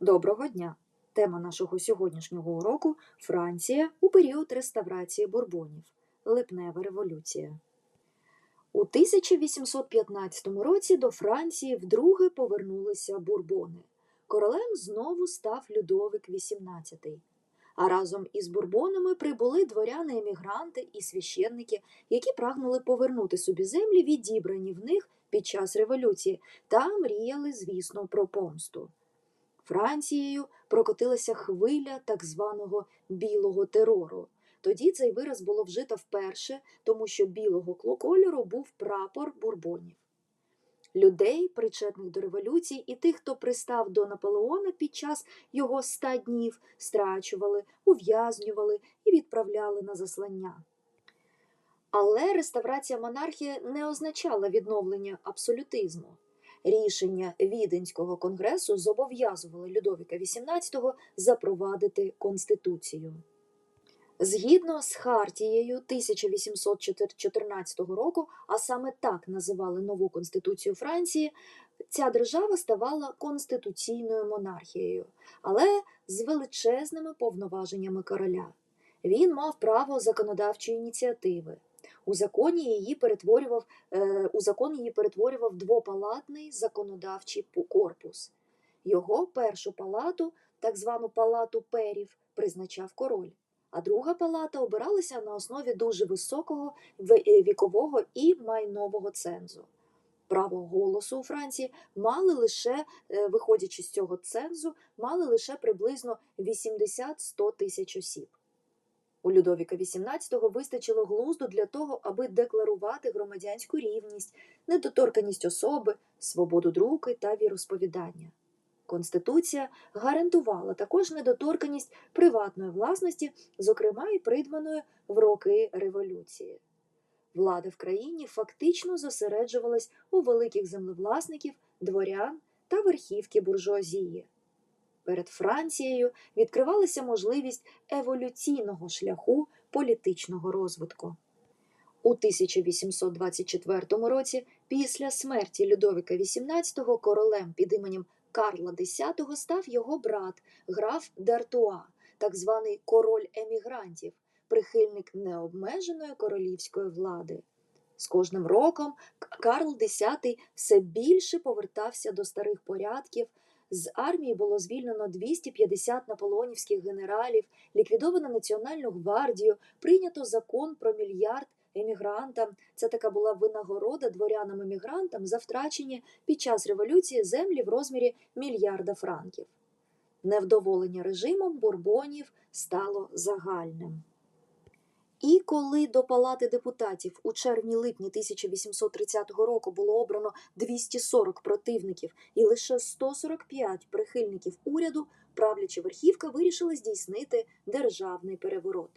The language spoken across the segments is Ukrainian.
Доброго дня! Тема нашого сьогоднішнього уроку Франція у період реставрації бурбонів. Липнева революція. У 1815 році до Франції вдруге повернулися бурбони. Королем знову став Людовик XVIII. А разом із бурбонами прибули дворяни-емігранти і священники, які прагнули повернути собі землі, відібрані в них під час революції, та мріяли, звісно, про помсту. Францією прокотилася хвиля так званого білого терору. Тоді цей вираз було вжито вперше, тому що білого кольору був прапор бурбонів. Людей, причетних до революції, і тих, хто пристав до Наполеона під час його ста днів, страчували, ув'язнювали і відправляли на заслання. Але реставрація монархії не означала відновлення абсолютизму. Рішення Віденського конгресу зобов'язувало Людовіка XVIII запровадити конституцію. Згідно з Хартією 1814 року, а саме так називали нову конституцію Франції, ця держава ставала конституційною монархією, але з величезними повноваженнями короля. Він мав право законодавчої ініціативи. У законі її перетворював е, у закон її перетворював двопалатний законодавчий корпус. Його першу палату, так звану палату перів, призначав король, а друга палата обиралася на основі дуже високого е, вікового і майнового цензу. Право голосу у Франції мали лише, е, виходячи з цього цензу, мали лише приблизно 80-100 тисяч осіб. У Людовіка XVIII вистачило глузду для того, аби декларувати громадянську рівність, недоторканість особи, свободу друки та віросповідання. Конституція гарантувала також недоторканість приватної власності, зокрема і придбаної в роки революції. Влада в країні фактично зосереджувалась у великих землевласників, дворян та верхівки буржуазії. Перед Францією відкривалася можливість еволюційного шляху політичного розвитку. У 1824 році, після смерті Людовіка XVIII королем під іменем Карла X став його брат, граф Д'Артуа, так званий король емігрантів, прихильник необмеженої королівської влади. З кожним роком Карл X все більше повертався до старих порядків. З армії було звільнено 250 наполеонівських генералів, ліквідовано Національну гвардію, прийнято закон про мільярд емігрантам. Це така була винагорода дворянам-емігрантам за втрачені під час революції землі в розмірі мільярда франків. Невдоволення режимом бурбонів стало загальним. І коли до Палати депутатів у червні-липні 1830 року було обрано 240 противників і лише 145 прихильників уряду, правляча верхівка вирішила здійснити державний переворот.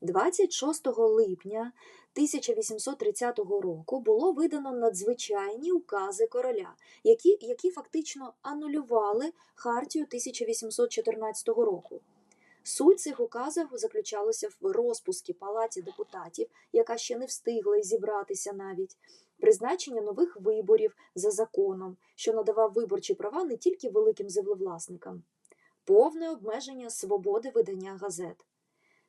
26 липня 1830 року було видано надзвичайні укази короля, які, які фактично анулювали Хартію 1814 року. Суть цих указів заключалася в розпускі палаті депутатів, яка ще не встигла зібратися навіть, призначення нових виборів за законом, що надавав виборчі права не тільки великим землевласникам, повне обмеження свободи видання газет.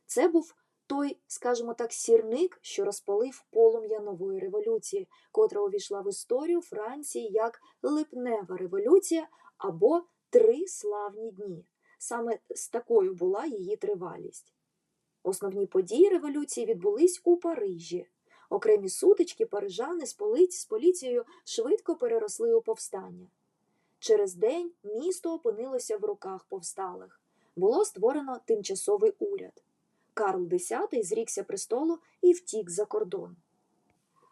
Це був той, скажімо так, сірник, що розпалив полум'я нової революції, котра увійшла в історію Франції як липнева революція або три славні дні. Саме з такою була її тривалість. Основні події революції відбулись у Парижі. Окремі сутички парижани з, з поліцією швидко переросли у повстання. Через день місто опинилося в руках повсталих. Було створено тимчасовий уряд. Карл X зрікся престолу і втік за кордон.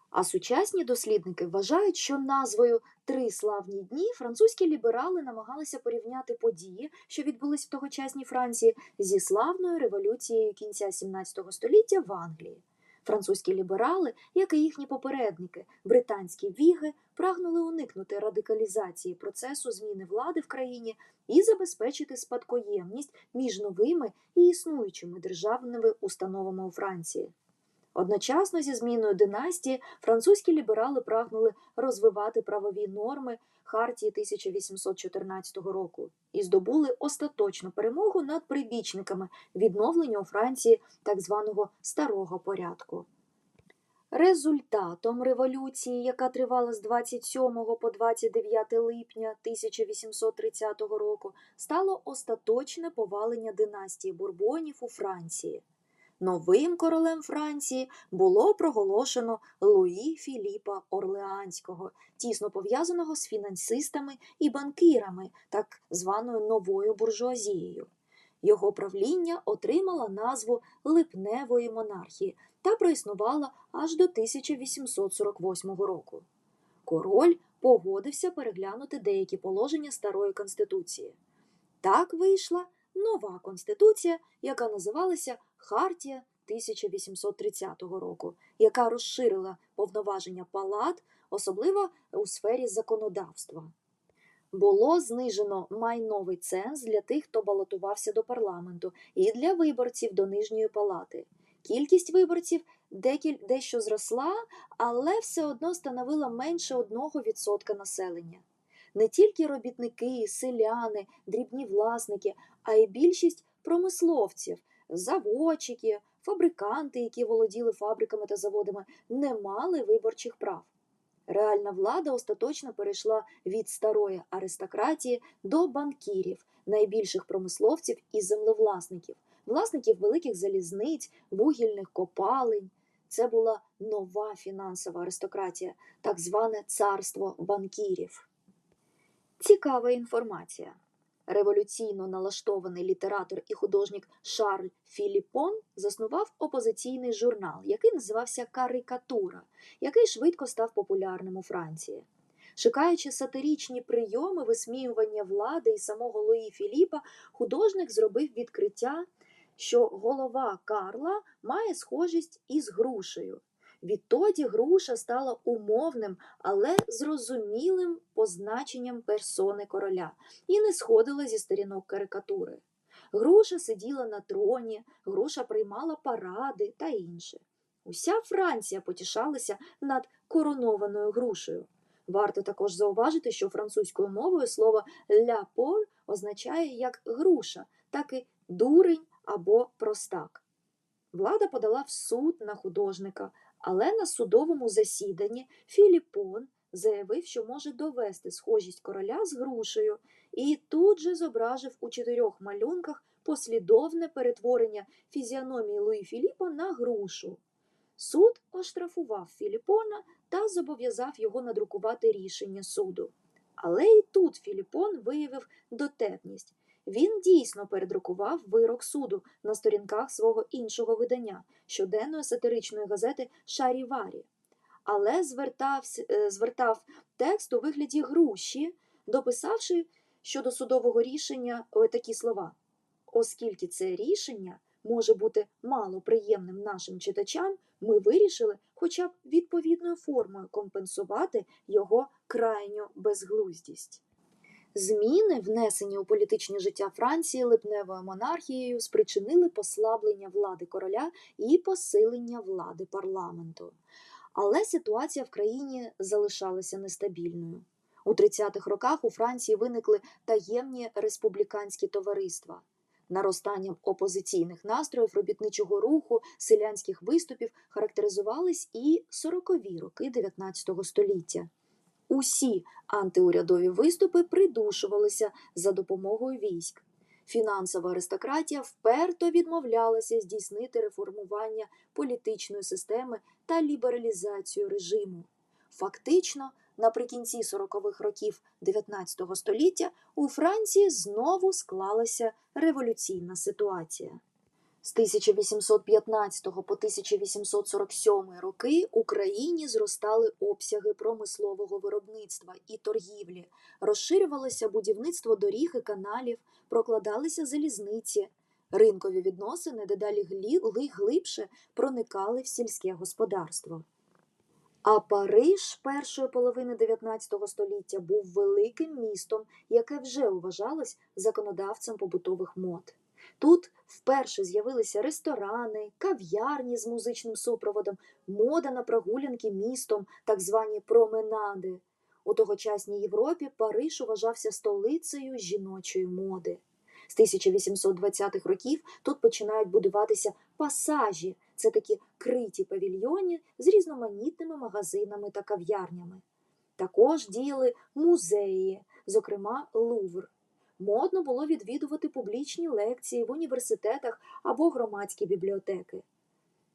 А сучасні дослідники вважають, що назвою Три славні дні французькі ліберали намагалися порівняти події, що відбулись в тогочасній Франції, зі славною революцією кінця XVII століття в Англії. Французькі ліберали, як і їхні попередники, британські віги, прагнули уникнути радикалізації процесу зміни влади в країні і забезпечити спадкоємність між новими і існуючими державними установами у Франції. Одночасно зі зміною династії французькі ліберали прагнули розвивати правові норми Хартії 1814 року і здобули остаточну перемогу над прибічниками відновлення у Франції так званого старого порядку. Результатом революції, яка тривала з 27 по 29 липня 1830 року, стало остаточне повалення династії Бурбонів у Франції. Новим королем Франції було проголошено Луї Філіпа Орлеанського, тісно пов'язаного з фінансистами і банкірами, так званою новою буржуазією. Його правління отримало назву липневої монархії та проіснувало аж до 1848 року. Король погодився переглянути деякі положення старої конституції. Так вийшла нова конституція, яка називалася Хартія 1830 року, яка розширила повноваження палат, особливо у сфері законодавства. Було знижено майновий ценз для тих, хто балотувався до парламенту, і для виборців до нижньої палати. Кількість виборців декіль дещо зросла, але все одно становила менше 1% населення. Не тільки робітники, селяни, дрібні власники, а й більшість промисловців, заводчики, фабриканти, які володіли фабриками та заводами, не мали виборчих прав. Реальна влада остаточно перейшла від старої аристократії до банкірів, найбільших промисловців і землевласників, власників великих залізниць, вугільних копалень. Це була нова фінансова аристократія, так зване царство банкірів. Цікава інформація. Революційно налаштований літератор і художник Шарль Філіппон заснував опозиційний журнал, який називався Карикатура, який швидко став популярним у Франції. Шукаючи сатирічні прийоми висміювання влади і самого Луї Філіпа, художник зробив відкриття, що голова Карла має схожість із грушею. Відтоді груша стала умовним, але зрозумілим позначенням персони короля і не сходила зі сторінок карикатури. Груша сиділа на троні, груша приймала паради та інше. Уся Франція потішалася над коронованою грушею. Варто також зауважити, що французькою мовою слово «ля пор» означає як груша, так і дурень або простак. Влада подала в суд на художника, але на судовому засіданні Філіппон заявив, що може довести схожість короля з грушею, і тут же зображив у чотирьох малюнках послідовне перетворення фізіономії Луї Філіпа на грушу. Суд оштрафував Філіппона та зобов'язав його надрукувати рішення суду. Але і тут Філіппон виявив дотепність. Він дійсно передрукував вирок суду на сторінках свого іншого видання щоденної сатиричної газети Шаріварі, але звертав, звертав текст у вигляді груші, дописавши щодо судового рішення такі слова. Оскільки це рішення може бути мало приємним нашим читачам, ми вирішили хоча б відповідною формою компенсувати його крайню безглуздість. Зміни, внесені у політичне життя Франції липневою монархією, спричинили послаблення влади короля і посилення влади парламенту. Але ситуація в країні залишалася нестабільною. У 30-х роках у Франції виникли таємні республіканські товариства. Наростанням опозиційних настроїв робітничого руху, селянських виступів характеризувались і 40-ві роки 19 століття. Усі антиурядові виступи придушувалися за допомогою військ. Фінансова аристократія вперто відмовлялася здійснити реформування політичної системи та лібералізацію режиму. Фактично, наприкінці 40-х років 19 століття у Франції знову склалася революційна ситуація. З 1815 по 1847 роки Україні зростали обсяги промислового виробництва і торгівлі, розширювалося будівництво доріг і каналів, прокладалися залізниці. Ринкові відносини дедалі глибше проникали в сільське господарство. А Париж першої половини 19 століття був великим містом, яке вже вважалось законодавцем побутових мод. Тут вперше з'явилися ресторани, кав'ярні з музичним супроводом, мода на прогулянки містом, так звані променади. У тогочасній Європі Париж вважався столицею жіночої моди. З 1820-х років тут починають будуватися пасажі. Це такі криті павільйони з різноманітними магазинами та кав'ярнями. Також діяли музеї, зокрема Лувр. Модно було відвідувати публічні лекції в університетах або громадські бібліотеки.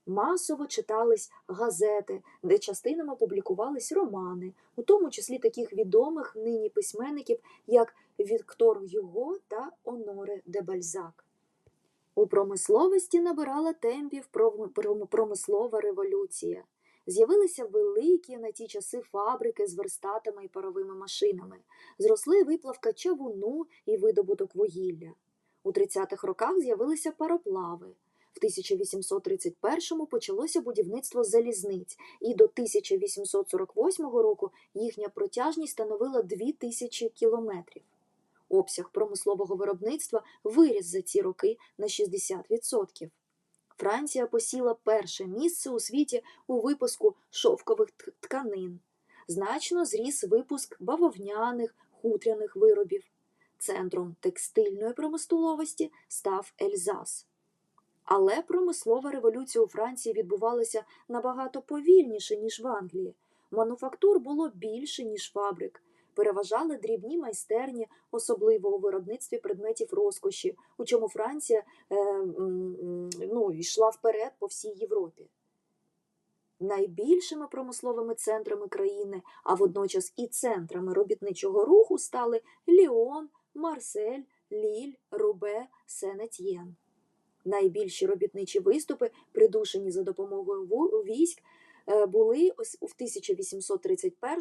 Масово читались газети, де частинами публікувались романи, у тому числі таких відомих нині письменників, як Віктор Гюго та Оноре де Бальзак. У промисловості набирала темпів пром- пром- промислова революція. З'явилися великі на ті часи фабрики з верстатами і паровими машинами. Зросли виплавка чавуну і видобуток вугілля. У 30-х роках з'явилися пароплави. В 1831-му почалося будівництво залізниць, і до 1848 року їхня протяжність становила 2000 кілометрів. Обсяг промислового виробництва виріс за ці роки на 60%. Франція посіла перше місце у світі у випуску шовкових тканин. Значно зріс випуск бавовняних, хутряних виробів. Центром текстильної промисловості став Ельзас. Але промислова революція у Франції відбувалася набагато повільніше, ніж в Англії. Мануфактур було більше, ніж фабрик. Переважали дрібні майстерні, особливо у виробництві предметів розкоші, у чому Франція е, ну, йшла вперед по всій Європі. Найбільшими промисловими центрами країни, а водночас і центрами робітничого руху стали Ліон, Марсель, Ліль, Рубе, Сен-Етьєн. Найбільші робітничі виступи, придушені за допомогою військ, були ось у 1831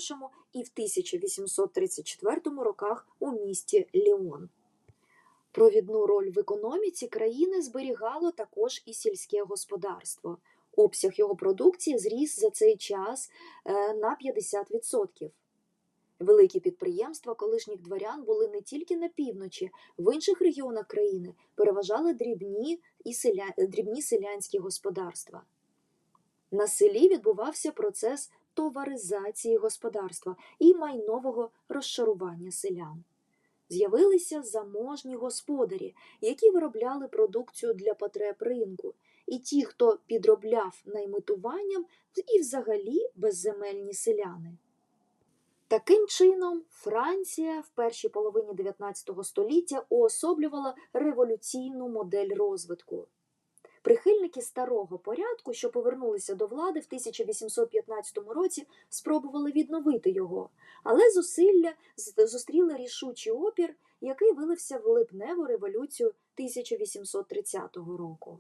і в 1834 роках у місті Ліон. Провідну роль в економіці країни зберігало також і сільське господарство. Обсяг його продукції зріс за цей час е, на 50%. Великі підприємства колишніх дворян були не тільки на півночі, в інших регіонах країни переважали дрібні, і селя... дрібні селянські господарства. На селі відбувався процес товаризації господарства і майнового розшарування селян. З'явилися заможні господарі, які виробляли продукцію для потреб ринку, і ті, хто підробляв наймитуванням, і взагалі безземельні селяни. Таким чином, Франція в першій половині 19 століття уособлювала революційну модель розвитку. Прихильники старого порядку, що повернулися до влади в 1815 році, спробували відновити його, але зусилля зустріли рішучий опір, який вилився в липневу революцію 1830 року.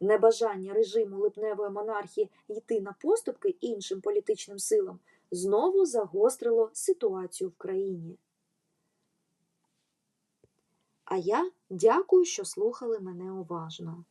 Небажання режиму липневої монархії йти на поступки іншим політичним силам знову загострило ситуацію в країні. А я дякую, що слухали мене уважно.